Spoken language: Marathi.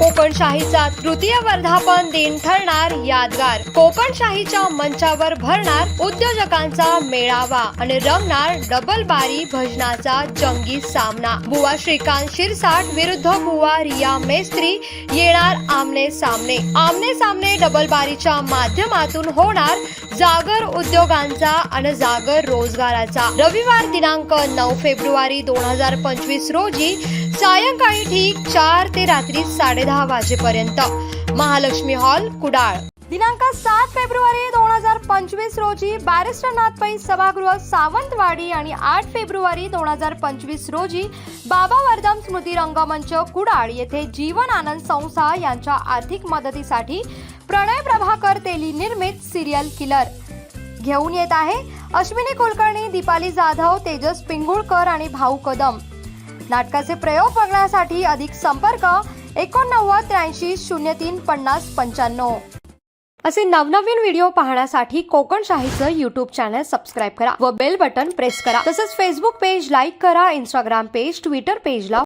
कोकणशाहीचा तृतीय वर्धापन दिन ठरणार यादगार. कोकणशाहीच्या मंचावर भरणार उद्योजकांचा मेळावा आणि रंगणार डबल बारी भजनाचा जंगी सामना. बुवा श्रीकांत शिरसाट विरुद्ध बुवा रिया मेस्त्री येणार आमने सामने. आमने सामने डबल बारीच्या माध्यमातून होणार जागर उद्योगांचा आणि जागर रोजगाराचा. रविवार दिनांक नऊ फेब्रुवारी दोन हजार पंचवीस रोजी सायंकाळी ठीक चार ते रात्री साडेदहा वाजेपर्यंत. महालक्ष्मी हॉल कुडाळ. दिनांक सात फेब्रुवारी दोन हजार पंचवीस रोजी बॅरिस्टर नाथपै सभागृह सावंतवाडी आणि आठ फेब्रुवारी दोन हजार पंचवीस रोजी बाबा वर्धम स्मृती रंगमंच कुडाळ येथे जीवन आनंद संस्था यांच्या आर्थिक मदतीसाठी प्रणय प्रभाकर तेली निर्मित सिरियल किलर. घेऊन येत आहे अश्विनी कुलकर्णी दीपाली जाधव तेजस पिंगुळकर आणि भाऊ कदम. नाटकाचे प्रयोग बघण्यासाठी अधिक संपर्क एकोणनव्वद त्र्याऐंशी शून्य तीन पन्नास पंच्याण्णव. असे नवनवीन व्हिडिओ पाहण्यासाठी कोकणशाहीचं युट्यूब चॅनल सबस्क्राईब करा व बेल बटन प्रेस करा. तसंच फेसबुक पेज लाईक करा इंस्टाग्राम पेज ट्विटर पेजला